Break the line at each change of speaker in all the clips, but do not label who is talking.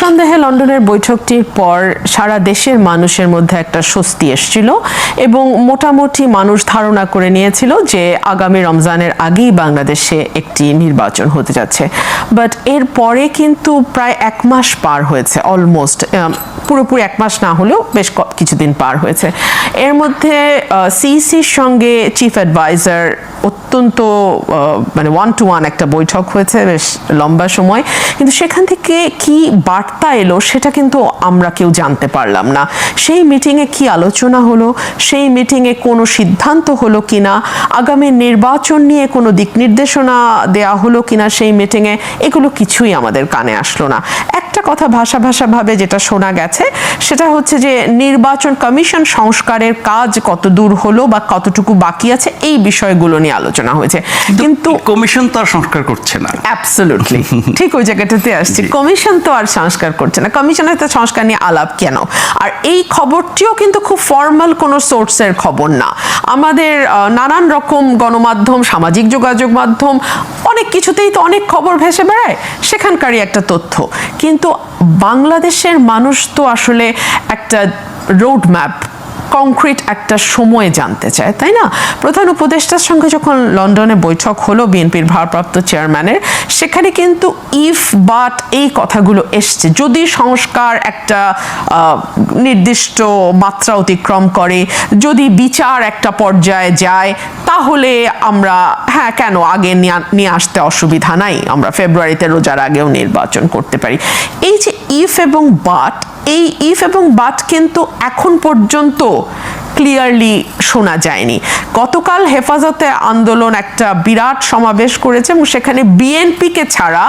নিঃসন্দেহে লন্ডনের বৈঠকটির পর সারা দেশের মানুষের মধ্যে একটা স্বস্তি এসেছিল এবং মোটামুটি মানুষ ধারণা করে নিয়েছিল যে আগামী রমজানের আগেই বাংলাদেশে একটি নির্বাচন হতে যাচ্ছে। বাট এর পরে কিন্তু প্রায় এক মাস পার হয়েছে অলমোস্ট পুরোপুরি এক মাস না হলেও বেশ কিছুদিন পার হয়েছে। এর মধ্যে সিইসির সঙ্গে চিফ অ্যাডভাইজার অত্যন্ত মানে ওয়ান টু ওয়ান একটা বৈঠক হয়েছে, বেশ লম্বা সময়। কিন্তু সেখান থেকে কি বার্তা এলো সেটা কিন্তু আমরা কেউ জানতে পারলাম না। সেই মিটিংয়ে কি আলোচনা হলো? সেই মিটিংয়ে কোনো সিদ্ধান্ত হলো কিনা? আগামী নির্বাচন নিয়ে কোনো দিক নির্দেশনা দেওয়া হলো কিনা সেই মিটিংয়ে এগুলো কিছুই আমাদের কানে আসলো না। একটা কথা ভাষা ভাষাভাবে যেটা শোনা গেছে সেটা হচ্ছে যে নির্বাচন কমিশন সংস্কারের কাজ কত দূর হলো বা কতটুকু বাকি আছে এই বিষয়গুলো নিয়ে আলোচনা হয়েছে। কিন্তু
কমিশন তো আর সংস্কার করছে না।
অ্যাবসলুটলি ঠিক ওই জায়গাটাতে আসছি। কমিশন তো আর সংস্কার করছে। না, কমিশনের তো সংস্কার নিয়ে আলাপ কেন? আর এই খবরটিও কিন্তু খুব ফর্মাল কোনো সোর্সের খবর না। আমাদের নানান রকম গণমাধ্যম, সামাজিক যোগাযোগ মাধ্যম, অনেক কিছুতেই তো অনেক খবর ভেসে বেড়ায়। সেখানকারই একটা তথ্য। কিন্তু বাংলাদেশের মানুষ তো আসলে একটা রোড ম্যাপ কংক্রিট একটা সময় জানতে চায়, তাই না? প্রধান উপদেষ্টার সঙ্গে যখন লন্ডনে বৈঠক হলো বিএনপির ভারপ্রাপ্ত চেয়ারম্যানের, সেখানে কিন্তু ইফ বাট এই কথাগুলো এসছে। যদি সংস্কার একটা নির্দিষ্ট মাত্রা অতিক্রম করে, যদি বিচার একটা পর্যায়ে যায়, তাহলে আমরা হ্যাঁ কেন আগে নিয়ে- আসতে অসুবিধা নাই? আমরা ফেব্রুয়ারিতে রোজার আগেও নির্বাচন করতে পারি। এই যে ইফ এবং বাট এই ইফ এবং বাট কিন্তু এখন পর্যন্ত ক্লিয়ারলি শোনা যায়নি। গতকাল হেফাজতে আন্দোলন একটা বিরাট সমাবেশ করেছে এবং সেখানে বিএনপিকে ছাড়া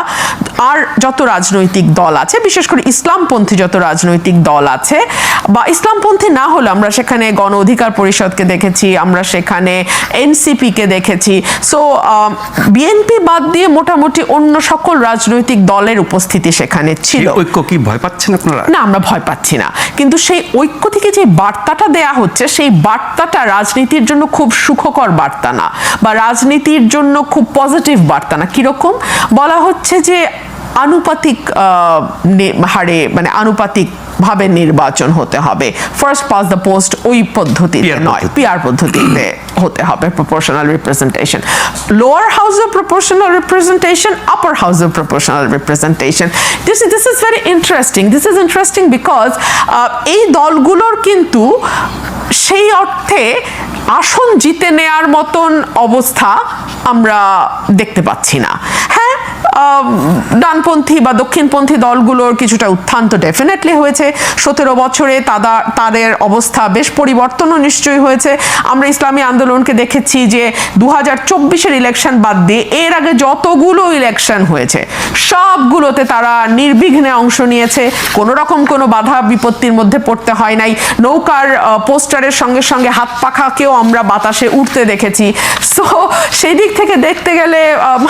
আর যত রাজনৈতিক দল আছে বিশেষ করে ইসলামপন্থী যত রাজনৈতিক দল আছে বা ইসলামপন্থী না হলে আমরা সেখানে গণ অধিকার পরিষদকে দেখেছি আমরা সেখানে এনসিপিকে দেখেছি। সো বিএনপি বাদ দিয়ে মোটামুটি অন্য সকল রাজনৈতিক দলের উপস্থিতি সেখানে ছিল।
ঐক্য কি ভয় পাচ্ছেন আপনারা?
না আমরা ভয় পাচ্ছি না। কিন্তু সেই ঐক্য থেকে যে বার্তাটা দেয়া হচ্ছে সেই বার্তাটা রাজনীতির জন্য খুব সুখকর বার্তা না, বা রাজনীতির জন্য খুব পজিটিভ বার্তা না। কীরকম? বলা হচ্ছে যে আনুপাতিক হারে মানে আনুপাতিক ভাবে নির্বাচন হতে হবে। ফার্স্ট পাস দ্য পোস্ট ওই পদ্ধতিতে নয়। পিআর পদ্ধতিতে হতে হবে proportional representation lower house of proportional representation upper house of proportional representation this this is very interesting this is interesting because এই দলগুলোর কিন্তু সেই অর্থে আসন জিতে নেয়ার মতন অবস্থা আমরা দেখতে পাচ্ছি না। হ্যাঁ ডানপন্থী বা দক্ষিণপন্থী দলগুলোর কিছুটা উত্থান তো ডেফিনেটলি হয়েছে। সতেরো বছরে তাদা তাদের অবস্থা বেশ পরিবর্তনও নিশ্চয়ই হয়েছে। আমরা ইসলামী আন্দোলনকে দেখেছি যে দু হাজার চব্বিশের ইলেকশন বাদ দিয়ে এর আগে যতগুলো ইলেকশন হয়েছে, সবগুলোতে তারা নির্বিঘ্নে অংশ নিয়েছে। কোনো রকম কোনো বাধা বিপত্তির মধ্যে পড়তে হয় নাই। নৌকার পোস্টারের সঙ্গে সঙ্গে হাত পাখাকেও আমরা বাতাসে উঠতে দেখেছি। সো সেই দিক থেকে দেখতে গেলে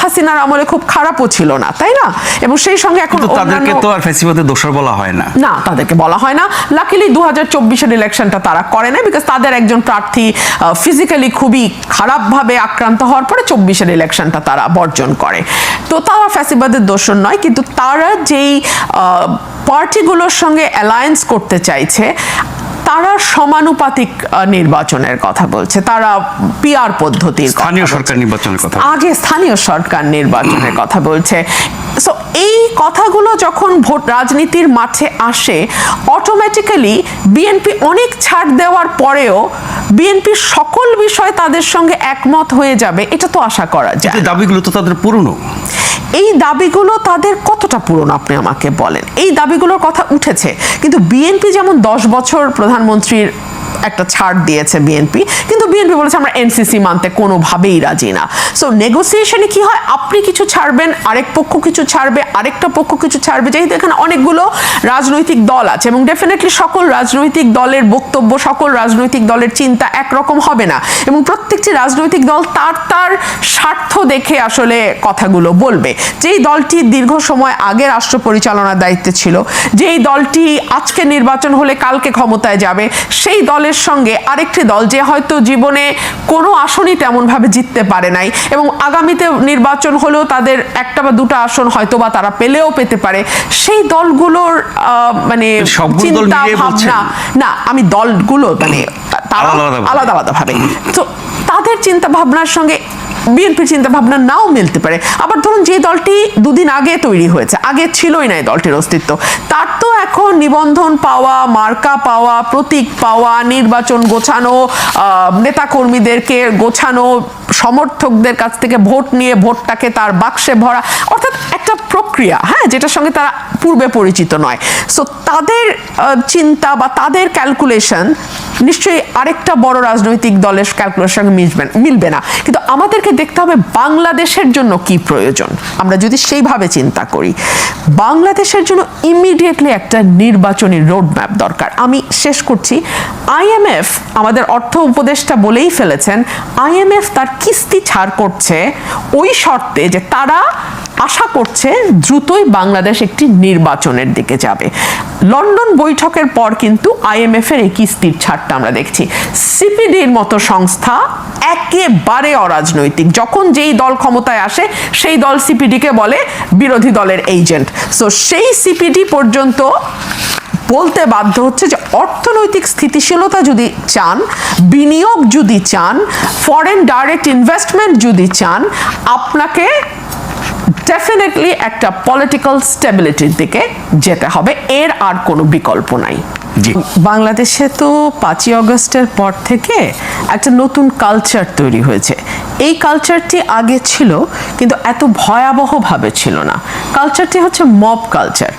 হাসিনার আমলে খুব খারাপও ছিল। না তাই না? এবং সেই সঙ্গে এখন
তাদেরকে তো আর ফেসিবাদে দোষর বলা হয় না।
না তাদেরকে বলা হয় না। লাকিলি দু হাজার চব্বিশের ইলেকশনটা তারা করে না বিকজ তাদের একজন প্রার্থী ফিজিক্যালি খুবই খারাপভাবে আক্রান্ত হওয়ার পরে চব্বিশের ইলেকশনটা তারা বর্জন করে। তো তারা ফ্যাসিবাদের দোষণ নয় কিন্তু তারা যেই আহ, পার্টিগুলোর সঙ্গে অ্যালায়েন্স করতে চাইছে তারা সমানুপাতিক নির্বাচনের কথা বলছে। তারা পিআর পদ্ধতির
স্থানীয় সরকার নির্বাচনের কথা
আগে স্থানীয় সরকার নির্বাচনের কথা বলছে। সো এই কথাগুলো যখন ভোট রাজনীতির মাঠে আসে অটোমেটিক্যালি বিএনপি অনেক ছাড় দেওয়ার পরেও বিএনপির সকল বিষয় তাদের সঙ্গে একমত হয়ে যাবে এটা তো আশা করা যায়।
এই দাবিগুলো তো তাদের পুরনো।
এই দাবিগুলো তাদের কতটা পুরনো আপনি আমাকে বলেন? এই দাবিগুলোর কথা উঠেছে। কিন্তু বিএনপি যেমন দশ বছর প্রধানমন্ত্রীর একটা ছাড় দিয়েছে বিএনপি কিন্তু বিএনপি বলেছে আমরা এনসিসি মানতে কোনোভাবেই রাজি না। সো নেগোসিয়েশনে কি হয়? আপনি কিছু ছাড়বেন, আরেক পক্ষ কিছু ছাড়বে, আরেকটা পক্ষ কিছু ছাড়বে। যেহেতু এখানে অনেকগুলো রাজনৈতিক দল আছে এবং ডেফিনেটলি সকল রাজনৈতিক দলের বক্তব্য, সকল রাজনৈতিক দলের চিন্তা একরকম হবে না। এবং প্রত্যেকটি রাজনৈতিক দল তার তার স্বার্থ দেখে আসলে কথাগুলো বলবে। যেই দলটি দীর্ঘ সময় আগে রাষ্ট্র পরিচালনার দায়িত্বে ছিল, যেই দলটি আজকে নির্বাচন হলে কালকে ক্ষমতায় যাবে, সেই দলের দলের সঙ্গে আরেকটি দল যে হয়তো জীবনে কোনো আসনই তেমনভাবে জিততে পারে নাই এবং আগামীতে নির্বাচন হলেও তাদের একটা বা দুটো আসন হয়তো বা তারা পেলেও পেতে পারে। সেই দলগুলোর মানে চিন্তা ভাবনা না আমি দলগুলো মানে তারা
আলাদা আলাদা ভাবে।
আলাদা আলাদা ভাবে। তো তাদের চিন্তা ভাবনার সঙ্গে বিএনপির চিন্তা ভাবনা নাও মিলতে পারে। আবার ধরুন যে দলটি দুদিন আগে তৈরি হয়েছে আগে ছিলই না এই দলটির অস্তিত্ব। তার তো এখন নিবন্ধন পাওয়া, মার্কা পাওয়া, প্রতীক পাওয়া, নির্বাচন গোছানো নেতাকর্মীদেরকে গোছানো, সমর্থকদের কাছ থেকে ভোট নিয়ে ভোটটাকে তার বাক্সে ভরা, অর্থাৎ একটা প্রক্রিয়া হ্যাঁ যেটার সঙ্গে তারা পূর্বে পরিচিত নয়। সো তাদের চিন্তা বা তাদের ক্যালকুলেশন নিশ্চয়ই আরেকটা বড় রাজনৈতিক দলের ক্যালকুলেশন মিলবে মিলবে না। কিন্তু আমাদেরকে দেখতে হবে বাংলাদেশের জন্য কি প্রয়োজন। আমরা যদি সেইভাবে চিন্তা করি, বাংলাদেশের জন্য ইমিডিয়েটলি একটা নির্বাচনী রোডম্যাপ দরকার। আমি শেষ করছি। আইএমএফ আমাদের অর্থ উপদেষ্টা বলেই ফেলেছেন আইএমএফ তার কিস্তি ছাড় করছে ওই শর্তে যে তারা আশা করছে দ্রুতই বাংলাদেশ একটি নির্বাচনের দিকে যাবে। লন্ডন বৈঠকের পর কিন্তু আইএমএফ এর এই কিস্তির ছাড়টা আমরা দেখছি। সিপিডির মতো সংস্থা একেবারে অরাজনৈতিক। যখন যেই দল ক্ষমতায় আসে, সেই দল সিপিডিকে বলে বিরোধী দলের এজেন্ট। সো সেই সিপিডি পর্যন্ত বলতে বাধ্য হচ্ছে যে, অর্থনৈতিক স্থিতিশীলতা যদি চান, বিনিয়োগ যদি চান ফরেন ডাইরেক্ট ইনভেস্টমেন্ট যদি চান, আপনাকে ডেফিনেটলি একটা পলিটিক্যাল স্টেবিলিটির দিকে যেতে হবে। এর আর কোনো বিকল্প নাই। বাংলাদেশে তো পাঁচই অগস্টের পর থেকে একটা নতুন কালচার তৈরি হয়েছে। এই কালচারটি আগে ছিল, কিন্তু এত ভয়াবহভাবে ছিল না। কালচারটি হচ্ছে মব কালচার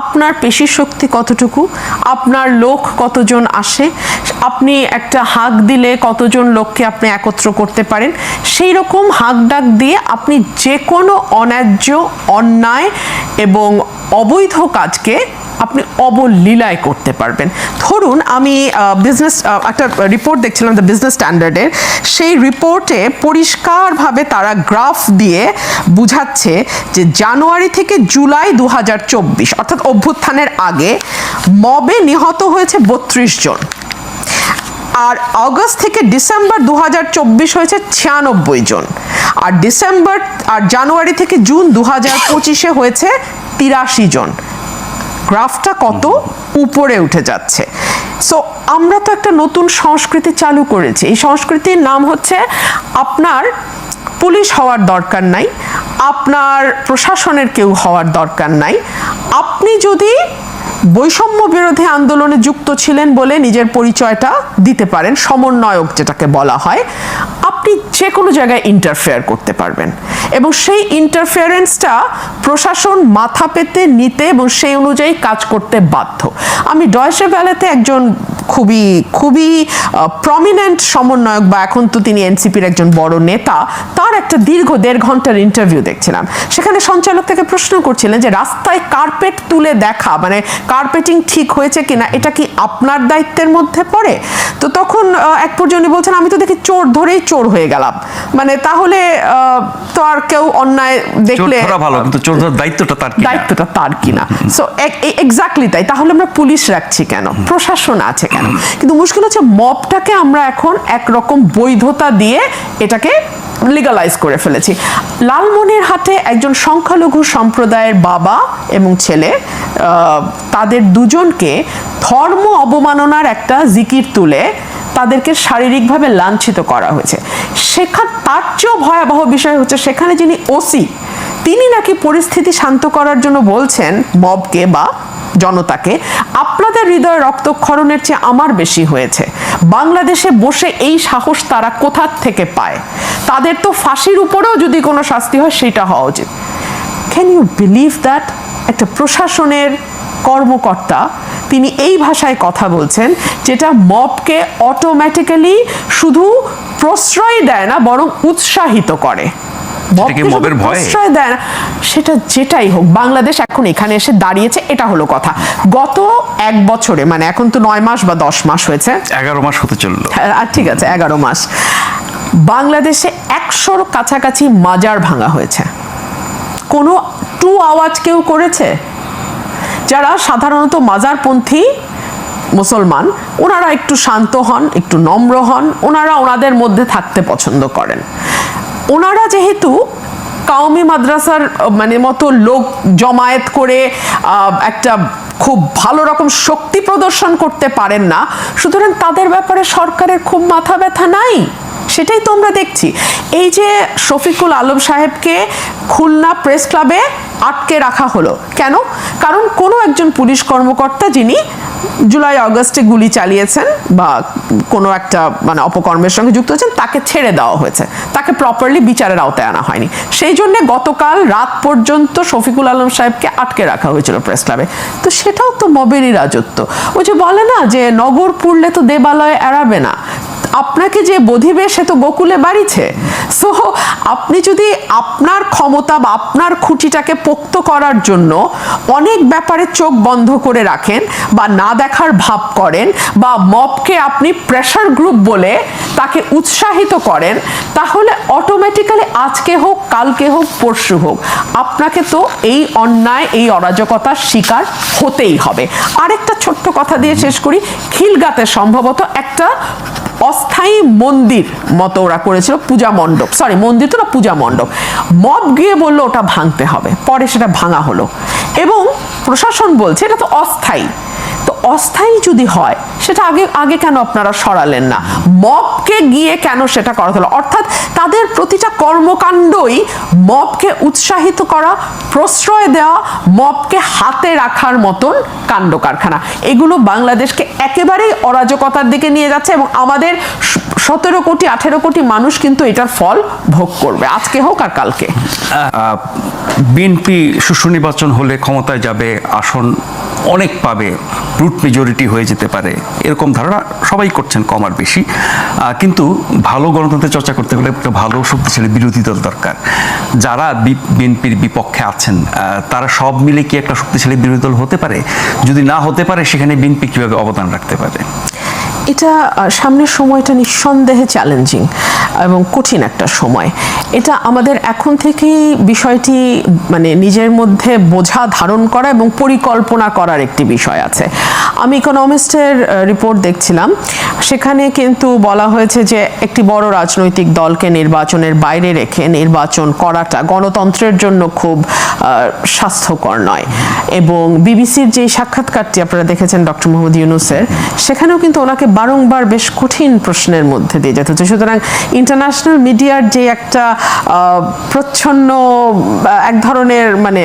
আপনার পেশি শক্তি কতটুকু? আপনার লোক কতজন আসে? আপনি একটা হাঁক দিলে কতজন লোককে আপনি একত্র করতে পারেন? সেই রকম হাঁক ডাক দিয়ে আপনি যে কোনো অন্যায্য, অন্যায় এবং অবৈধ কাজকে আপনি অবলীলায় করতে পারবেন। ধরুন আমি বিজনেস একটা রিপোর্ট দেখছিলাম দ্য বিজনেস স্ট্যান্ডার্ডের সেই রিপোর্টে পরিষ্কারভাবে তারা গ্রাফ দিয়ে বুঝাচ্ছে যে জানুয়ারি থেকে জুলাই দু হাজার চব্বিশ, অর্থাৎ অভ্যুত্থানের আগে মবে নিহত হয়েছে বত্রিশ জন। আর আগস্ট থেকে ডিসেম্বর দু হাজার চব্বিশ হয়েছে ছিয়ানব্বই জন। আর ডিসেম্বর, আর জানুয়ারি থেকে জুন দু হাজার পঁচিশে হয়েছে তিরাশি জন। গ্রাফটা কত উপরে উঠে যাচ্ছে। সো আমরা তো একটা নতুন সংস্কৃতি চালু করেছি। এই সংস্কৃতির নাম হচ্ছে আপনার পুলিশ হওয়ার দরকার নাই, আপনার প্রশাসনের কেউ হওয়ার দরকার নাই। আপনি যদি বৈষম্য বিরোধী আন্দোলনে যুক্ত ছিলেন বলে নিজের পরিচয়টা দিতে পারেন, সমন্বয়ক যেটাকে বলা হয় আপনি যে কোনো জায়গায় ইন্টারফেয়ার করতে পারবেন। এবং সেই ইন্টারফেয়ারেন্সটা প্রশাসন মাথা পেতে, নিতে এবং সেই অনুযায়ী কাজ করতে বাধ্য। আমি ডয়সে ভ্যালেতে একজন খুবই খুবই প্রমিনেন্ট সমন্বয়ক বা এখন তো তিনি এনসিপির একজন বড় নেতা, তার একটা দীর্ঘ দেড় ঘণ্টার ইন্টারভিউ দেখছিলাম। সেখানে সঞ্চালক থেকে প্রশ্ন করছিলেন যে, রাস্তায় কার্পেট তুলে দেখা মানে কার্পেটিং ঠিক হয়েছে কিনা, এটা কি আপনার দায়িত্বের মধ্যে পড়ে? তো তখন এক পর্যন্ত বলছেন, আমি তো দেখি চোর ধরেই চোর হয়ে গেলাম। মানে তাহলে তো আর কেউ অন্যায় দেখলে
ভালো কিন্তু চোর ধরার দায়িত্বটা তার
দায়িত্বটা তার কিনা। সো এক্স্যাক্টলি তাই। তাহলে আমরা পুলিশ রাখছি কেন? প্রশাসন আছে কেন? কিন্তু মুশকিল হচ্ছে মবটাকে আমরা এখন একরকম বৈধতা দিয়ে এটাকে লিগালাইজ করে ফেলেছি। লালমনিরহাটে একজন সংখ্যালঘু সম্প্রদায়ের বাবা এবং ছেলে আহ, তাদের দুজনকে ধর্ম অবমাননার একটা জিকির তুলে তাদেরকে শারীরিকভাবে লাঞ্ছিত করা হয়েছে। সেখান তার চেয়েও ভয়াবহ বিষয় হচ্ছে সেখানে যিনি ওসি, তিনি নাকি পরিস্থিতি শান্ত করার জন্য বলছেন, মবকে বা জনতাকে আপনাদের হৃদয় রক্তক্ষরণের চেয়ে আমার বেশি হয়েছে। বাংলাদেশে বসে এই সাহস তারা কোথার থেকে পায়? তাদের তো ফাঁসির উপরেও যদি কোনো শাস্তি হয়, সেটা হওয়া উচিত। ক্যান ইউ বিলিভ দ্যাট একটা প্রশাসনের কর্মকর্তা তিনি এই ভাষায় কথা বলছেন যেটা মবকে অটোমেটিক্যালি শুধু প্রশ্রয় দেয় না বরং উৎসাহিত করে? প্রশ্রয় দেয় না সেটা যেটাই হোক বাংলাদেশ এখন এখানে এসে দাঁড়িয়েছে এটা হলো কথা। গত এক বছরে মানে এখন তো নয় মাস বা দশ মাস হয়েছে।
এগারো মাস হতে চলল।
হ্যাঁ, আর ঠিক আছে এগারো মাস। বাংলাদেশে একশোর কাছাকাছি মাজার ভাঙা হয়েছে। কোনো টু আওয়াজ কেউ করেছে? যারা সাধারণত মাজারপন্থী মুসলমান, ওনারা একটু শান্ত হন, একটু নম্র হন, ওনারা ওনাদের মধ্যে থাকতে পছন্দ করেন। ওনারা যেহেতু কাউমি মাদ্রাসার মানে মতো লোক জমায়েত করে একটা খুব ভালো রকম শক্তি প্রদর্শন করতে পারেন না, সুতরাং তাদের ব্যাপারে সরকারের খুব মাথা ব্যথা নাই। সেটাই তো আমরা দেখছি। এই যে শফিকুল আলম সাহেবকে খুলনা প্রেস ক্লাবে আটকে রাখা হলো। কেন? কারণ কোনো একজন পুলিশ কর্মকর্তা যিনি জুলাই আগস্টে গুলি চালিয়েছেন বা কোনো একটা মানে অপকর্মের সঙ্গে যুক্ত হয়েছেন, তাকে ছেড়ে দেওয়া হয়েছে। তাকে প্রপারলি বিচারের আওতায় আনা হয়নি। সেই জন্য গতকাল রাত পর্যন্ত শফিকুল আলম সাহেবকে আটকে রাখা হয়েছিল প্রেস ক্লাবে। তো সেটাও তো মবেরই রাজত্ব। ওই যে বলে না যে নগর পুড়লে তো দেবালয় এড়াবে না। আপনাকে যে বধিবে, সে তো গোকুলে বাড়িছে। সো আপনি যদি আপনার ক্ষমতা বা আপনার খুঁটিটাকে পোক্ত করার জন্য অনেক ব্যাপারে চোখ বন্ধ করে রাখেন বা না দেখার ভাব করেন বা মবকে আপনি প্রেশার গ্রুপ বলে তাকে উৎসাহিত করেন, তাহলে অটোমেটিক্যালি আজকে হোক, কালকে হোক, পরশু হোক, আপনাকে তো এই অন্যায়, এই অরাজকতার শিকার হতেই হবে। আরেকটা ছোট্ট কথা দিয়ে শেষ করি, খিলগাতে সম্ভবত একটা অস্থায়ী মন্দির মতো ওরা করেছিল, পূজা মণ্ডপ। সরি মন্দির তো না, পূজা মণ্ডপ। মদ গিয়ে বলল, ওটা ভাঙতে হবে। পরে সেটা ভাঙা হলো। এবং প্রশাসন বলছে, এটা তো অস্থায়ী। অস্থায়ী যদি হয়, সেটা আগে আগে কেন আপনারা সরালেন না? মপকে গিয়ে কেন সেটা করা হলো? অর্থাৎ তাদের প্রতিটা কর্মকাণ্ডই মপকে উৎসাহিত করা, প্রশ্রয় দেওয়া, মপকে হাতে রাখার মতন কাণ্ড কারখানা। এগুলো বাংলাদেশকে একেবারেই অরাজকতার দিকে নিয়ে যাচ্ছে এবং আমাদের সতেরো কোটি, আঠেরো কোটি মানুষ কিন্তু এটার ফল ভোগ করবে। আজকে হোক আর কালকে।
বিএনপি সুষ্ঠু নির্বাচন হলে ক্ষমতায় যাবে, আসন অনেক পাবে রুট মেজরিটি হয়ে যেতে পারে, এরকম ধারণা সবাই করছেন, কম আর বেশি। কিন্তু ভালো গণতন্ত্রের চর্চা করতে গেলে একটা ভালো, শক্তিশালী বিরোধী দল দরকার। যারা বিএনপির বিপক্ষে আছেন তারা সব মিলে কি একটা শক্তিশালী বিরোধী দল হতে পারে? যদি না হতে পারে, সেখানে বিএনপি কীভাবে অবদান রাখতে পারে?
এটা সামনের সময়টা নিঃসন্দেহে চ্যালেঞ্জিং এবং কঠিন একটা সময়। এটা আমাদের এখন থেকেই বিষয়টি মানে নিজের মধ্যে বোঝা, ধারণ করা এবং পরিকল্পনা করার একটি বিষয় আছে। আমি ইকোনমিস্টের রিপোর্ট দেখছিলাম। সেখানে কিন্তু বলা হয়েছে যে একটি বড় রাজনৈতিক দলকে নির্বাচনের বাইরে রেখে নির্বাচন করাটা গণতন্ত্রের জন্য খুব স্বাস্থ্যকর নয়। এবং বিবিসির যে সাক্ষাৎকারটি আপনারা দেখেছেন ডক্টর মোহাম্মদ ইউনুসের, সেখানেও কিন্তু ওনাকে বারংবার বেশ কঠিন প্রশ্নের মধ্যে দিয়ে যেতে হচ্ছে। সুতরাং ইন্টারন্যাশনাল মিডিয়ার যে একটা প্রচ্ছন্ন এক ধরনের মানে।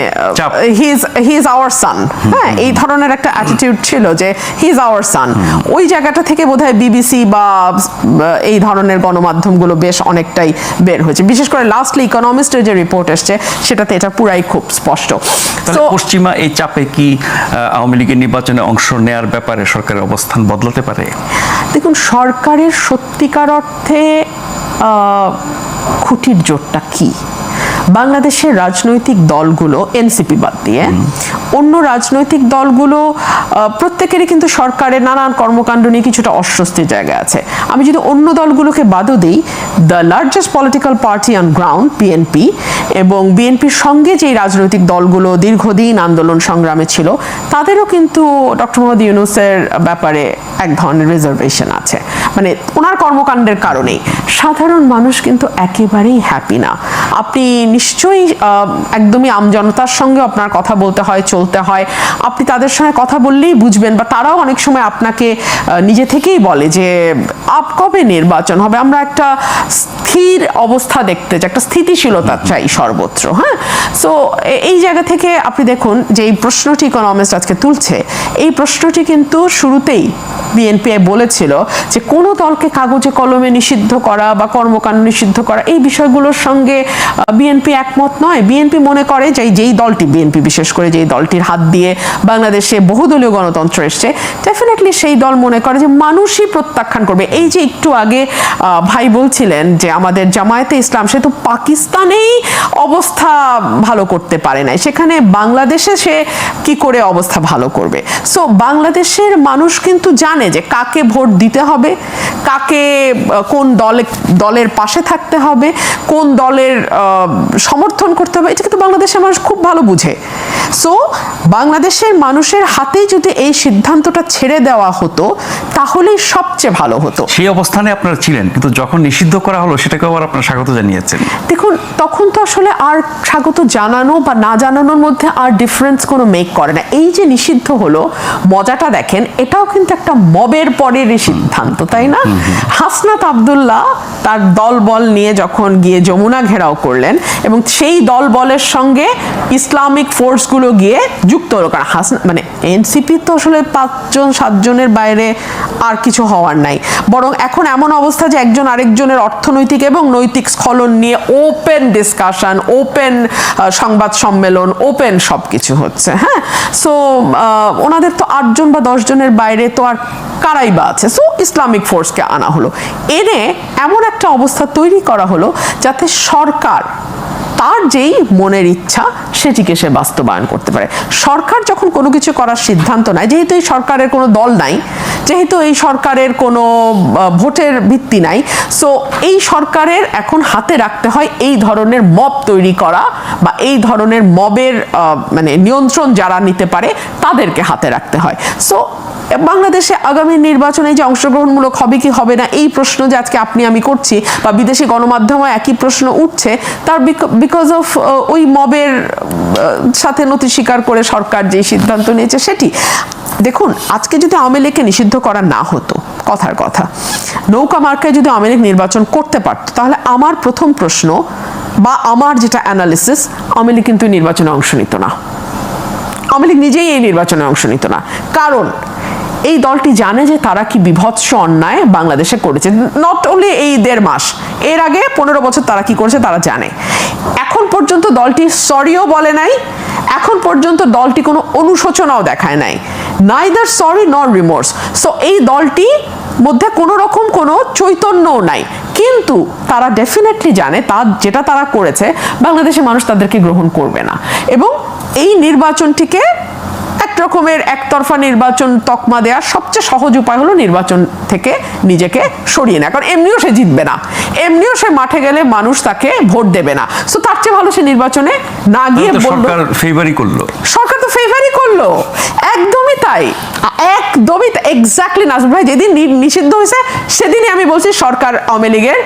He is he is our son হ্যাঁ এই ধরনের একটা অ্যাটিটিউড ছিল যে হি ইজ আওয়ার সান ওই জায়গাটা থেকে বোধহয় বিবিসি বা এই ধরনের গণমাধ্যমগুলো বেশ অনেকটাই বের হয়েছে। বিশেষ করে লাস্টলি ইকোনমিস্টের যে রিপোর্ট এসছে সেটাতে এটা পুরাই খুব স্পষ্ট।
পশ্চিমা এই চাপে কি আওয়ামী লীগের নির্বাচনে অংশ নেয়ার ব্যাপারে সরকারের অবস্থান বদলাতে পারে?
দেখুন সরকারের সত্যিকার অর্থে খুঁটির জোরটা কি? বাংলাদেশের রাজনৈতিক দলগুলো এনসিপি বাদ দিয়ে অন্য রাজনৈতিক দলগুলো প্রত্যেকেরই কিন্তু সরকারের নানান কর্মকাণ্ড নিয়ে কিছুটা অস্বস্তির জায়গা আছে। আমি যদি অন্য দলগুলোকে বাদও দিই the largest political party on ground BNP এবং বিএনপির সঙ্গে যেই রাজনৈতিক দলগুলো দীর্ঘদিন আন্দোলন সংগ্রামে ছিল, তাদেরও কিন্তু ডক্টর মোহাম্মদ ইউনুসের ব্যাপারে এক ধরনের রিজার্ভেশন আছে। মানে ওনার কর্মকাণ্ডের কারণেই। সাধারণ মানুষ কিন্তু একেবারেই হ্যাপি না। আপনি নিশ্চয়ই একদমই আমজনতার সঙ্গে আপনার কথা বলতে হয়, চলতে হয়। আপনি তাদের সঙ্গে কথা বললেই বুঝবেন বা তারাও অনেক সময় আপনাকে নিজে থেকেই বলে যে আপ কবে নির্বাচন হবে? আমরা একটা স্থির অবস্থা দেখতে চাই একটা স্থিতিশীলতা চাই সর্বত্র হ্যাঁ? সো এই জায়গা থেকে আপনি দেখুন যে এই প্রশ্নটি ইকোনমিস্ট আজকে তুলছে। এই প্রশ্নটি কিন্তু শুরুতেই বিএনপি বলেছিল যে কোনো দলকে কাগজে কলমে নিষিদ্ধ করা বা কর্মকাণ্ড নিষিদ্ধ করা, এই বিষয়গুলোর সঙ্গে বিএনপি একমত নয়। বিএনপি মনে করে যে যেই দলটি বিএনপি বিশেষ করে যেই দলটির হাত দিয়ে বাংলাদেশে বহুদলীয় গণতন্ত্র এসছে ডেফিনেটলি সেই দল মনে করে যে মানুষই প্রত্যাখ্যান করবে। এই যে একটু আগে ভাই বলছিলেন যে আমাদের জামায়াতে ইসলাম, সে তো পাকিস্তানেই অবস্থা ভালো করতে পারে নাই। সেখানে বাংলাদেশে সে কি করে অবস্থা ভালো করবে? সো বাংলাদেশের মানুষ কিন্তু জানে যে কাকে ভোট দিতে হবে কাকে কোন দলে দলের পাশে থাকতে হবে কোন দলের সমর্থন করতে হবে এটা কিন্তু বাংলাদেশের মানুষ খুব ভালো বুঝে। সো বাংলাদেশের মানুষের হাতেই যদি এই সিদ্ধান্তটা ছেড়ে দেওয়া হতো তাহলেই সবচেয়ে ভালো হতো।
সেই অবস্থানে আপনারা ছিলেন কিন্তু যখন নিষিদ্ধ করা হলো সেটাকে আবার আপনারা স্বাগত জানিয়েছেন।
দেখুন তখন তো আসলে আর স্বাগত জানানো বা না জানানোর মধ্যে আর ডিফারেন্স কোনো মেক করে না। এই যে নিষিদ্ধ হলো মজাটা দেখেন এটাও কিন্তু একটা মবের পরেরই সিদ্ধান্ত তাই না? হাসনাত আবদুল্লাহ তার দল বল নিয়ে যখন গিয়ে যমুনা ঘেরাও করলেন এবং সেই দল বলের সঙ্গে ইসলামিক ফোর্সগুলো গিয়ে যুক্ত হলো কারণ হাসনা মানে এনসিপি তো আসলে পাঁচজন সাতজনের বাইরে আর কিছু হওয়ার নাই। বরং এখন এমন অবস্থা যে একজন আরেকজনের অর্থনৈতিক এবং নৈতিক স্খলন নিয়ে ওপেন ডিসকাশন ওপেন সংবাদ সম্মেলন ওপেন সব কিছু হচ্ছে হ্যাঁ? সো ওনাদের তো আটজন বা দশজনের বাইরে তো আর কারাই বা আছে। সো ইসলামিক ফোর্সকে আনা হলো। এনে এমন একটা অবস্থা তৈরি করা হলো যাতে সরকার তার যেই মনের ইচ্ছা, সেটিকে সে বাস্তবায়ন করতে পারে। সরকার যখন কোনো কিছু করার সিদ্ধান্ত নেয়, যেহেতু এই সরকারের কোনো দল নাই যেহেতু এই সরকারের কোনো ভোটের ভিত্তি নাই সো এই সরকারের এখন হাতে রাখতে হয় এই ধরনের মব তৈরি করা বা এই ধরনের মবের মানে নিয়ন্ত্রণ যারা নিতে পারে তাদেরকে হাতে রাখতে হয়। সো বাংলাদেশে আগামী নির্বাচনে যে অংশগ্রহণমূলক হবে কি হবে না, এই প্রশ্ন যে আজকে আপনি, আমি করছি বা বিদেশি গণমাধ্যমে একই প্রশ্ন উঠছে, তার বিকজ অফ ওই মবের সাথে নথি স্বীকার করে সরকার যে সিদ্ধান্ত নিয়েছে সেটি। দেখুন, আজকে যদি আওয়ামী লীগকে নিষিদ্ধ করা না হতো, কথার কথা। নৌকা মার্কায় যদি আওয়ামী নির্বাচন করতে পারতো, তাহলে আমার প্রথম প্রশ্ন বা আমার যেটা অ্যানালিসিস আওয়ামী লীগ কিন্তু নির্বাচনে অংশ নিত না। আওয়ামী লীগ নিজেই এই নির্বাচনে অংশ নিত না। কারণ, এই দলটি জানে যে তারা কি বিভৎস অন্যায় বাংলাদেশে করেছে। নট অনলি এই দেড় মাস, এর আগে পনেরো বছর তারা কি করেছে তারা জানে। এখন পর্যন্ত দলটি সরিও বলে নাই। এখন পর্যন্ত দলটি কোনো অনুশোচনাও দেখায় নাই। Neither sorry nor remorse so এই দলটি মধ্যে কোনো রকম কোনো চৈতন্যও নাই। কিন্তু তারা ডেফিনেটলি জানে তা, যেটা তারা করেছে, বাংলাদেশের মানুষ তাদেরকে গ্রহণ করবে না। এবং এই নির্বাচনটিকে রকমের একতরফা নির্বাচন তকমা দেওয়ার সবচেয়ে সহজ উপায় হলো নির্বাচন থেকে নিজেকে সরিয়ে নেওয়া। কারণ এমনিও সে জিতবে না। এমনিও সে মাঠে গেলে মানুষ তাকে ভোট দেবে না। সো তার চেয়ে ভালো সে নির্বাচনে না গিয়ে
সরকার ফেভারই করল।
সরকার তো ফেভারই করল। একদমই তাই। একদমই এক্স্যাক্টলি নাজমুল ভাই যেদিন নিষিদ্ধ হয়েছে সেদিনই আমি বলছি সরকার আওয়ামী লীগের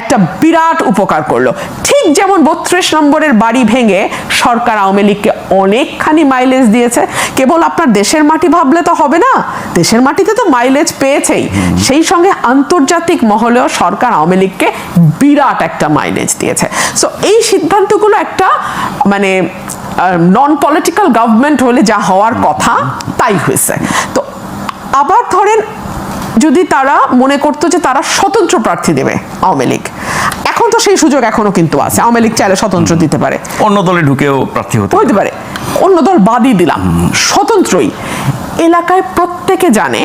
একটা বিরাট উপকার করল। ঠিক যেমন বত্রিশ নম্বরের বাড়ি ভেঙে সরকার আওয়ামী লীগকে অনেকখানি মাইলেজ দিয়েছে কেবল আপনার দেশের মাটি ভাবলে তো হবে না। দেশের মাটিতে তো মাইলেজ পেয়েছেই। সেই সঙ্গে আন্তর্জাতিক মহলেও সরকার আওয়ামী লীগকে বিরাট একটা মাইলেজ দিয়েছে। সো এই সিদ্ধান্তগুলো একটা মানে নন পলিটিক্যাল গভর্নমেন্ট হলে যা হওয়ার কথা, তাই হয়েছে। তো, আবার ধরেন যদি তারা মনে করতো যে তারা স্বতন্ত্র প্রার্থী দেবে আওয়ামী লীগ তো সেই সুযোগ এখনও কিন্তু আছে। আওয়ামী লীগ চাইলে স্বতন্ত্র দিতে পারে।
অন্য দলে ঢুকেও প্রার্থী হতে
হতে পারে। অন্য দল বাদই দিলাম। স্বতন্ত্রই। এলাকায় প্রত্যেকে জানে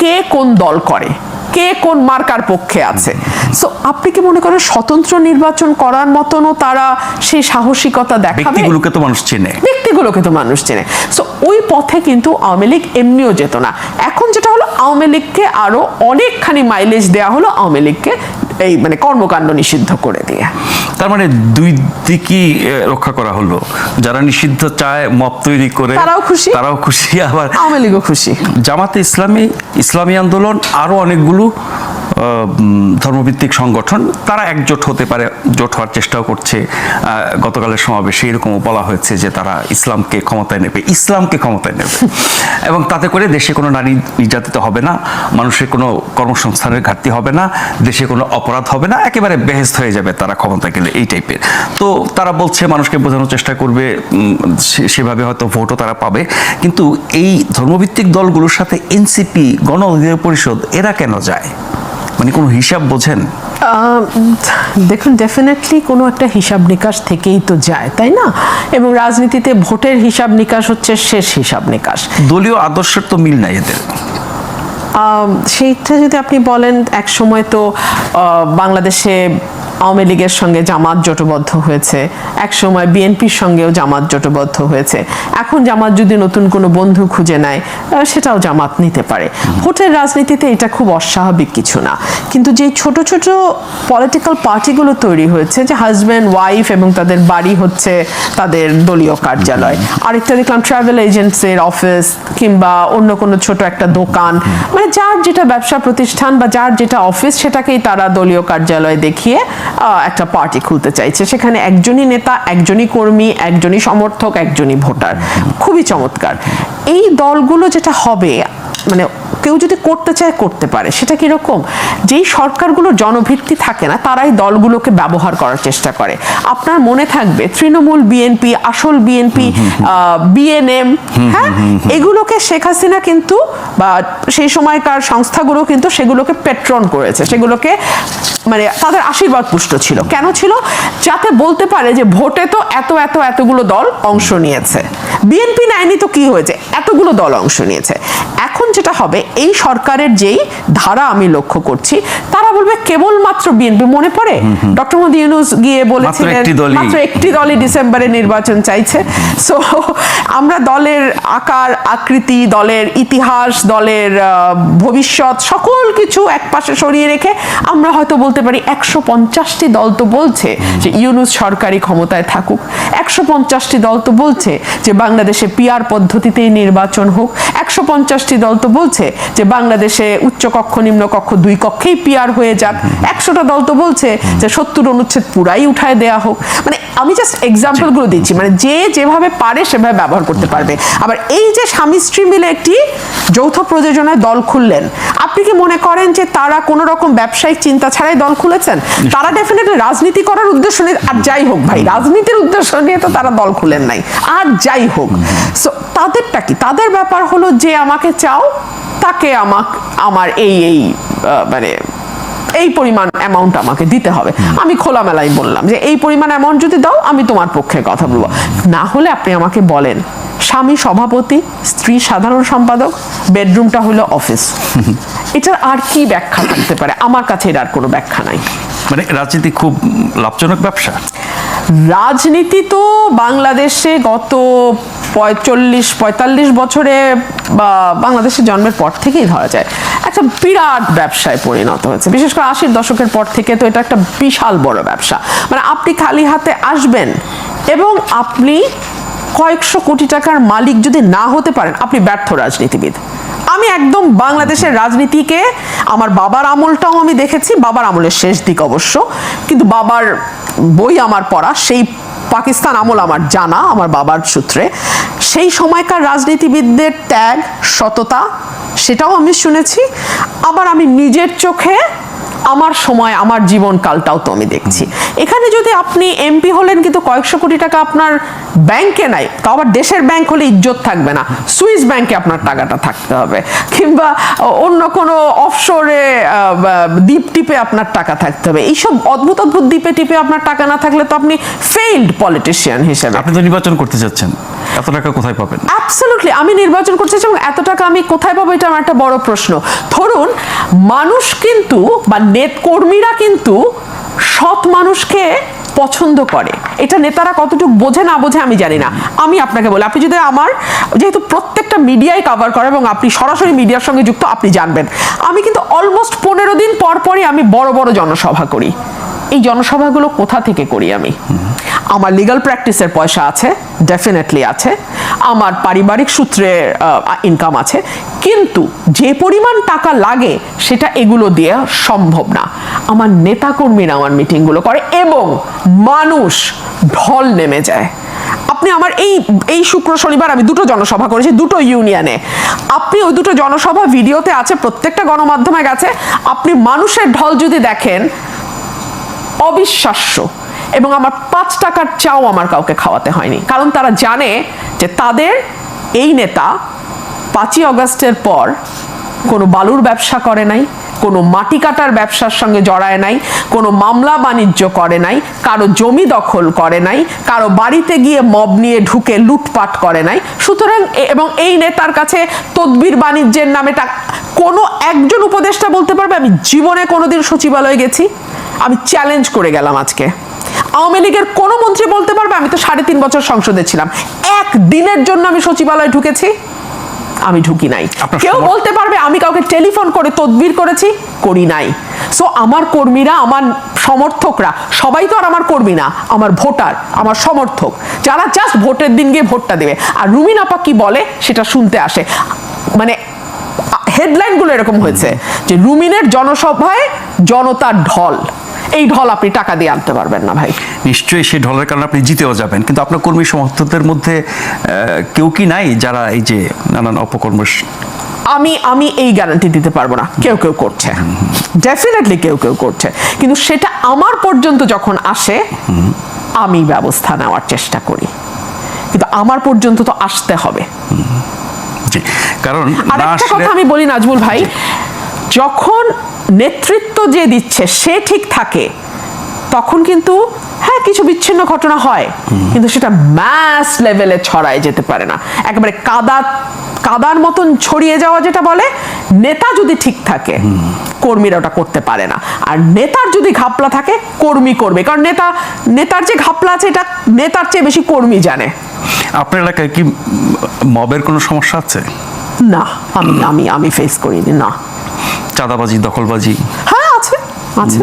কে কোন দল করে কে কোন মার্কার পক্ষে আছে। সো আপনি কি মনে করেন স্বতন্ত্র নির্বাচন করার মতনও তারা সেই সাহসিকতা দেখাবে?
ব্যক্তিগুলোকে তো মানুষ চেনে।
ব্যক্তিগুলোকে তো মানুষ চেনে। সো ওই পথে কিন্তু আওয়ামী লীগ এমনিও যেত না। এখন যেটা হলো আওয়ামী লীগকে আরও অনেকখানি মাইলেজ দেওয়া হলো আওয়ামী লীগকে এই মানে কর্মকাণ্ড নিষিদ্ধ করে দিয়ে।
তার মানে দুই দিকই রক্ষা করা হলো। যারা নিষিদ্ধ চায় মপ তৈরি করে
তারাও খুশি।
তারাও খুশি। আবার
আওয়ামী লীগও খুশি।
জামাতে ইসলামী ইসলামী আন্দোলন আরও অনেকগুলো ধর্মভিত্তিক সংগঠন তারা একজোট হতে পারে জোট হওয়ার চেষ্টাও করছে। গতকালের সমাবেশে এরকমও বলা হয়েছে যে তারা ইসলামকে ক্ষমতায় নেবে ইসলামকে ক্ষমতায় নেবে। এবং তাতে করে দেশে কোনো নারী নির্যাতিত হবে না মানুষের কোনো কর্মসংস্থানের ঘাটতি হবে না দেশে কোনো অপরাধ হবে না একেবারে বেহেস্ত হয়ে যাবে তারা ক্ষমতা গেলে এই টাইপের তো তারা বলছে মানুষকে বোঝানোর চেষ্টা করবে সেভাবে হয়তো ভোটও তারা পাবে। কিন্তু এই ধর্মভিত্তিক দলগুলোর সাথে এনসিপি গণ অধিকার পরিষদ এরা কেন যায়? মানে কোনো হিসাব বোঝেন?
দেখুন ডেফিনেটলি কোনো একটা হিসাব নিকাশ থেকেই তো যায় তাই না? এবং রাজনীতিতে ভোটের হিসাব নিকাশ হচ্ছে শেষ হিসাব নিকাশ।
দলীয় আদর্শের তো মিল নাই এদের।
সেইটা যদি আপনি বলেন এক সময় তো বাংলাদেশে আওয়ামী লীগের সঙ্গে জামাত জোটবদ্ধ হয়েছে। একসময় বিএনপির সঙ্গেও জামাত জোটবদ্ধ হয়েছে। এখন জামাত যদি নতুন কোনো বন্ধু খুঁজে নেয় সেটাও জামাত নিতে পারে। ভোটের রাজনীতিতে এটা খুব অস্বাভাবিক কিছু না। কিন্তু যে ছোট ছোট পলিটিক্যাল পার্টিগুলো তৈরি হয়েছে, যে হাজব্যান্ড ওয়াইফ এবং তাদের বাড়ি হচ্ছে তাদের দলীয় কার্যালয়। আরেকটা দেখলাম ট্রাভেল এজেন্টসের অফিস কিংবা অন্য কোনো ছোট একটা দোকান। মানে যার যেটা ব্যবসা প্রতিষ্ঠান বা যার যেটা অফিস সেটাকেই তারা দলীয় কার্যালয় দেখিয়ে একটা পার্টি খুলতে চাইছে। সেখানে একজনই নেতা, একজনই কর্মী, একজনই সমর্থক, একজনই ভোটার। খুবই চমৎকার। এই দলগুলো যেটা হবে মানে কেউ যদি করতে চায় করতে পারে। সেটা কীরকম? যেই সরকারগুলো জনভিত্তি থাকে না তারাই দলগুলোকে ব্যবহার করার চেষ্টা করে। আপনার মনে থাকবে তৃণমূল বিএনপি আসল বিএনপি বিএনএম হ্যাঁ? এগুলোকে শেখ হাসিনা কিন্তু বা সেই সময়কার সংস্থাগুলো কিন্তু সেগুলোকে পেট্রন করেছে। সেগুলোকে মানে তাদের আশীর্বাদ পুষ্ট ছিল। কেন ছিল? যাতে বলতে পারে যে ভোটে তো এত এত এতগুলো দল অংশ নিয়েছে। বিএনপি নেয়নি তো কি হয়েছে? এতগুলো দল অংশ নিয়েছে। এখন যেটা হবে এই সরকারের যেই ধারা আমি লক্ষ্য করছি তারা বলবে কেবলমাত্র বিএনপি মনে পড়ে? ডক্টর মোদী ইউনুস গিয়ে বলেছিলেন মাত্র একটি দলই ডিসেম্বরে নির্বাচন চাইছে। সো আমরা দলের আকার আকৃতি দলের ইতিহাস দলের ভবিষ্যৎ সকল কিছু একপাশে সরিয়ে রেখে আমরা হয়তো বলতে পারি একশো পঞ্চাশটি দল তো বলছে যে ইউনুস সরকারি ক্ষমতায় থাকুক। একশো পঞ্চাশটি দল তো বলছে যে বাংলাদেশে পিআর পদ্ধতিতেই নির্বাচন হোক। একশো পঞ্চাশটি দল তো বলছে যে বাংলাদেশে উচ্চ কক্ষ, নিম্ন কক্ষ দুই কক্ষেই পিয়ার হয়ে যাক। একশোটা দল তো বলছে যে সত্তর অনুচ্ছেদ পুরাই উঠায় দেয়া হোক। মানে আমি জাস্ট এক্সাম্পলগুলো দিচ্ছি। মানে যে যেভাবে পারে সেভাবে ব্যবহার করতে পারবে। আবার এই যে স্বামী স্ত্রী মিলে একটি যৌথ প্রযোজনায় দল খুললেন আপনি কি মনে করেন যে তারা কোনো রকম ব্যবসায়িক চিন্তা ছাড়াই দল খুলেছেন? তারা ডেফিনেটলি রাজনীতি করার উদ্দেশ্য নিয়ে আর যাই হোক ভাই রাজনীতির উদ্দেশ্য নিয়ে তো তারা দল খুলেন নাই। আর যাই হোক সো তাদেরটা কি? তাদের ব্যাপার হলো যে আমাকে চাও তাকে আমাক আমার এই এই মানে এই পরিমাণ অ্যামাউন্ট আমাকে দিতে হবে। আমি খোলামেলাই বললাম যে এই পরিমাণ অ্যামাউন্ট যদি দাও আমি তোমার পক্ষে কথা বলব। না হলে আপনি আমাকে বলেন স্বামী সভাপতি স্ত্রী সাধারণ সম্পাদক বেডরুমটা হলো অফিস এটার আর কি ব্যাখ্যা থাকতে পারে? আমার কাছে এর আর কোনো ব্যাখ্যা নাই।
মানে রাজনীতি খুব লাভজনক ব্যবসা?
রাজনীতি তো বাংলাদেশে গত পঁয়তাল্লিশ পঁয়তাল্লিশ বছরে, বা বাংলাদেশের জন্মের পর থেকেই ধরা যায়। একটা বিরাট ব্যবসায় পরিণত হয়েছে। বিশেষ করে আশির দশকের পর থেকে তো এটা একটা বিশাল বড় ব্যবসা। মানে আপনি খালি হাতে আসবেন এবং আপনি কয়েকশো কোটি টাকার মালিক যদি না হতে পারেন, আপনি ব্যর্থ রাজনীতিবিদ। আমি একদম বাংলাদেশের রাজনীতিকে, আমার বাবার আমলটাও আমি দেখেছি, বাবার আমলের শেষ দিক অবশ্য, কিন্তু বাবার বই আমার পড়া, সেই পাকিস্তান আমল আমার জানা, আমার বাবার সূত্রে। সেই সময়কার রাজনীতিবিদদের ত্যাগ, সততা, সেটাও আমি শুনেছি। আবার আমি নিজের চোখে আমার সময়, আমার জীবনকালটাও তো আমি দেখছি। এখানে যদি আপনি এমপি হলেন, কিন্তু কয়েকশো কোটি টাকা আপনার ব্যাংকে নাই তো আবার দেশের ব্যাংক হলে ইজ্জত থাকবে না। সুইস ব্যাংকে আপনার টাকাটা থাকতে হবে। কিংবা অন্য কোনো অফশোরে দ্বীপ টিপে আপনার টাকা থাকতে হবে। এইসব অদ্ভুত অদ্ভুত দ্বীপে টিপে আপনার টাকা না থাকলে তো আপনি ফেইল্ড পলিটিশিয়ান হিসেবে।
আপনি তো নির্বাচন করতে যাচ্ছেন। এত টাকা কোথায় পাবেন?
অ্যাবসলুটলি আমি নির্বাচন করতে চাই এবং এত টাকা আমি কোথায় পাবো এটা আমার একটা বড় প্রশ্ন। ধরুন, মানুষ কিন্তু বা নেট কর্মীরা কিন্তু সৎ মানুষকে পছন্দ করে। এটা নেতারা কতটুকু বোঝে না বোঝে আমি জানি না। আমি আপনাকে বলি, আপনি যদি আমার, যেহেতু প্রত্যেকটা মিডিয়ায় কভার করে এবং আপনি সরাসরি মিডিয়ার সঙ্গে যুক্ত, আপনি জানবেন। আমি কিন্তু অলমোস্ট পনেরো দিন পর পরই আমি বড় বড় জনসভা করি। এই জনসভাগুলো কোথা থেকে করি আমি? আমার লিগাল প্র্যাকটিসের পয়সা আছে ডেফিনেটলি আছে। আমার পারিবারিক সূত্রে ইনকাম আছে। কিন্তু যে পরিমাণ টাকা লাগে, সেটা এগুলো দিয়ে সম্ভব না। আমার নেতাকর্মীরা আমার মিটিংগুলো করে এবং মানুষ ঢল নেমে যায়। আপনি আমার এই এই শুক্র শনিবার আমি দুটো জনসভা করেছি, দুটো ইউনিয়নে আপনি ওই দুটো জনসভা ভিডিওতে আছে, প্রত্যেকটা গণমাধ্যমে গেছে। আপনি মানুষের ঢল যদি দেখেন অবিশ্বাস্য। এবং আমার পাঁচ টাকার চাও আমার কাউকে খাওয়াতে হয়নি। কারণ তারা জানে যে তাদের এই নেতা পাঁচই অগস্টের পর কোনো বালুর ব্যবসা করে নাই কোনো মাটি কাটার ব্যবসার সঙ্গে জড়ায় নাই কোনো মামলা বাণিজ্য করে নাই কারও জমি দখল করে নাই কারও বাড়িতে গিয়ে মব নিয়ে ঢুকে লুটপাট করে নাই। সুতরাং এবং এই নেতার কাছে তদবির বাণিজ্যের নামে কোনো একজন উপদেষ্টা বলতে পারবে আমি জীবনে কোনোদিন সচিবালয়ে গেছি আমি চ্যালেঞ্জ করে গেলাম আজকে। আওয়ামী লীগের কোনো মন্ত্রী বলতে পারবে আমি তো সাড়ে তিন বছর সংসদে ছিলাম। এক দিনের জন্য আমি সচিবালয়ে ঢুকেছি আমি ঢুকি নাই। কেউ বলতে পারবে আমি টেলিফোন করে তদবির করেছি, করি নাই। সো আমার কর্মীরা, আমার সমর্থকরা, সবাই তো আর আমার কর্মী না, আমার ভোটার, আমার সমর্থক। যারা জাস্ট ভোটের দিন গিয়ে ভোটটা দেবে। আর রুমিন আপা কি বলে, সেটা শুনতে আসে। মানে হেডলাইনগুলো এরকম হয়েছে, যে রুমিনের জনসভায় জনতার ঢল। এই ঢল আপনি টাকা দিয়ে আনতে পারবেন না ভাই।
নিশ্চয়ই সেই ঢলের কারণে আপনি জিতেও যাবেন কিন্তু আপনার কর্মী সমর্থকদের মধ্যে কেউ কি নাই যারা এই যে নানান অপকর্ম
আমি আমি এই গ্যারান্টি দিতে পারব না। কেউ কেউ করছে। ডেফিনেটলি কেউ কেউ করছে। কিন্তু সেটা আমার পর্যন্ত যখন আসে আমি ব্যবস্থা নেওয়ার চেষ্টা করি। কিন্তু আমার পর্যন্ত তো আসতে হবে।
কারণ
আর একটা কথা আমি বলি নাজমুল ভাই যখন নেতৃত্ব যে দিচ্ছে, সে ঠিক থাকে, তখন কিন্তু হ্যাঁ কিছু বিচ্ছিন্ন ঘটনা হয়। কিন্তু সেটা ম্যাস লেভেলে ছড়ায় যেতে পারে না। একেবারে কাদা কাদার মতন ছড়িয়ে যাওয়া যেটা বলে, নেতা যদি ঠিক থাকে, কর্মীরা ওটা করতে পারে না। আর নেতার যদি ঘাপলা থাকে, কর্মী করবে। কারণ নেতা, নেতার যে ঘাপলা আছে, এটা নেতার চেয়ে বেশি কর্মী জানে।
আপনার এলাকায় কি মবের কোনো সমস্যা আছে?
না আমি আমি আমি ফেস করিনি না।
চাঁদাবাজি দখলবাজি।
হ্যাঁ আছে আছে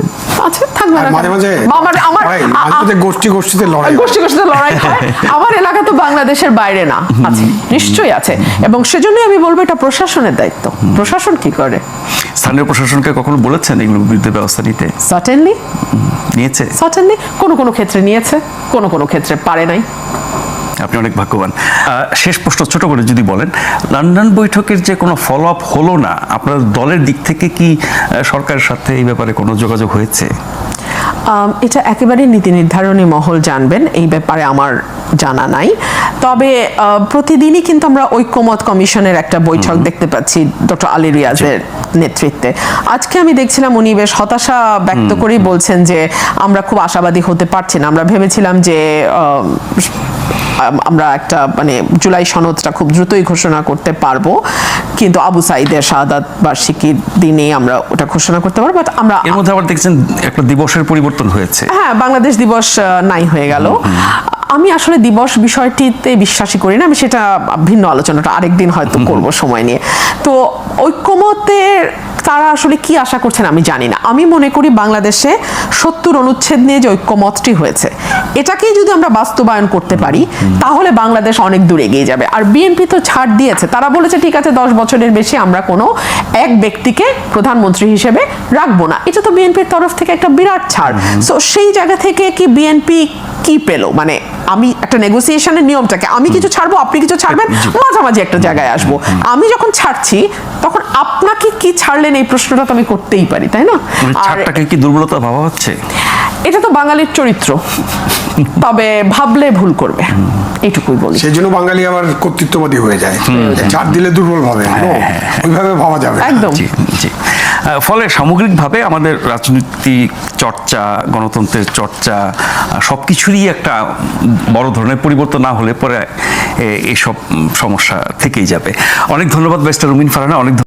আছে থাকবে না
মাঝে? মাঝে
আমার আমার
মাঝে গোষ্ঠী গোষ্ঠীতে লড়াই
গোষ্ঠী গোষ্ঠীতে লড়াই হয়। আমার এলাকা তো বাংলাদেশের বাইরে না আছে নিশ্চয়ই আছে। এবং সেজন্যই আমি বলব এটা প্রশাসনের দায়িত্ব। প্রশাসন কি করে?
স্থানীয় প্রশাসনকে কখনো বলেছেন এগুলোর বিরুদ্ধে ব্যবস্থা নিতে?
সার্টেনলি
নিয়েছে।
সার্টেনলি কোনো কোনো ক্ষেত্রে নিয়েছে কোনো কোনো ক্ষেত্রে পারে নাই।
আপনি অনেক ভাগ্যবান। শেষ প্রশ্ন ছোট করে যদি বলেন লন্ডন বৈঠকের যে কোনো ফলো আপ হলো না আপনার দলের দিক থেকে কি সরকারের সাথে এই ব্যাপারে কোনো যোগাযোগ হয়েছে?
এটা একেবারে নীতি নির্ধারণী মহল জানবেন এই ব্যাপারে আমার জানা নাই। তবে প্রতিদিনই কিন্তু আমরা ঐক্যমত কমিশনের একটা বৈঠক দেখতে পাচ্ছি ডক্টর আলী রিয়াজের নেতৃত্বে। আজকে আমি দেখছিলাম উনি বেশ হতাশা ব্যক্ত করেই বলছেন যে আমরা খুব আশাবাদী হতে পারছি না। আমরা ভেবেছিলাম যে আমরা একটা মানে জুলাই সনদটা খুব দ্রুতই ঘোষণা করতে পারব। কিন্তু আবু সাইদের শাহাদাত বার্ষিকীর দিনে আমরা ওটা ঘোষণা করতে পারব বাট আমরা
এর মধ্যে আবার দেখছেন একটা দিবসের পরিবর্তন হয়েছে।
হ্যাঁ বাংলাদেশ দিবস নাই হয়ে গেল। আমি আসলে দিবস বিষয়টিতে বিশ্বাসী করি না আমি সেটা ভিন্ন আলোচনাটা আরেকদিন হয়তো করব সময় নিয়ে। তো ঐক্যমতের তারা আসলে কি আশা করছেন আমি জানি না। আমি মনে করি বাংলাদেশে সত্তর অনুচ্ছেদ নিয়ে যে ঐক্যমতটি হয়েছে এটাকেই যদি আমরা বাস্তবায়ন করতে পারি তাহলে বাংলাদেশ অনেক দূর এগিয়ে যাবে। আর বিএনপি তো ছাড় দিয়েছে। তারা বলেছে ঠিক আছে দশ বছরের বেশি আমরা কোনো এক ব্যক্তিকে প্রধানমন্ত্রী হিসেবে রাখব না। এটা তো বিএনপির তরফ থেকে একটা বিরাট ছাড়। সো সেই জায়গা থেকে কি বিএনপি কি পেল? মানে আমি একটা নেগোসিয়েশনের নিয়মটাকে আমি কিছু ছাড়বো আপনি কিছু ছাড়বেন? মাঝামাঝি একটা জায়গায় আসব। আমি যখন ছাড়ছি তখন আপনাকে কি ছাড়লেন? এই প্রশ্নটা তো আমি করতেই পারি তাই না?
মানে
আর
ছাড়টাকে কি দুর্বলতা ভাবা হচ্ছে?
এটা তো বাঙালির চরিত্র। তবে ভাবলে ভুল করবে। এইটুকুই বলি।
সেই জন্য বাঙালি আবার কর্তৃত্ববাদী হয়ে যায়। ছাড় দিলে দুর্বল ভাবে। ওইভাবে ভাবা যাবে
একদম।
জি জি। আহ, ফলে সামগ্রিকভাবে আমাদের রাজনৈতিক চর্চা গণতন্ত্রের চর্চা সব কিছুরই একটা বড় ধরনের পরিবর্তন না হলে পরে এসব সমস্যা থেকেই যাবে। অনেক ধন্যবাদ বেস্টার রুমিন ফারানা অনেক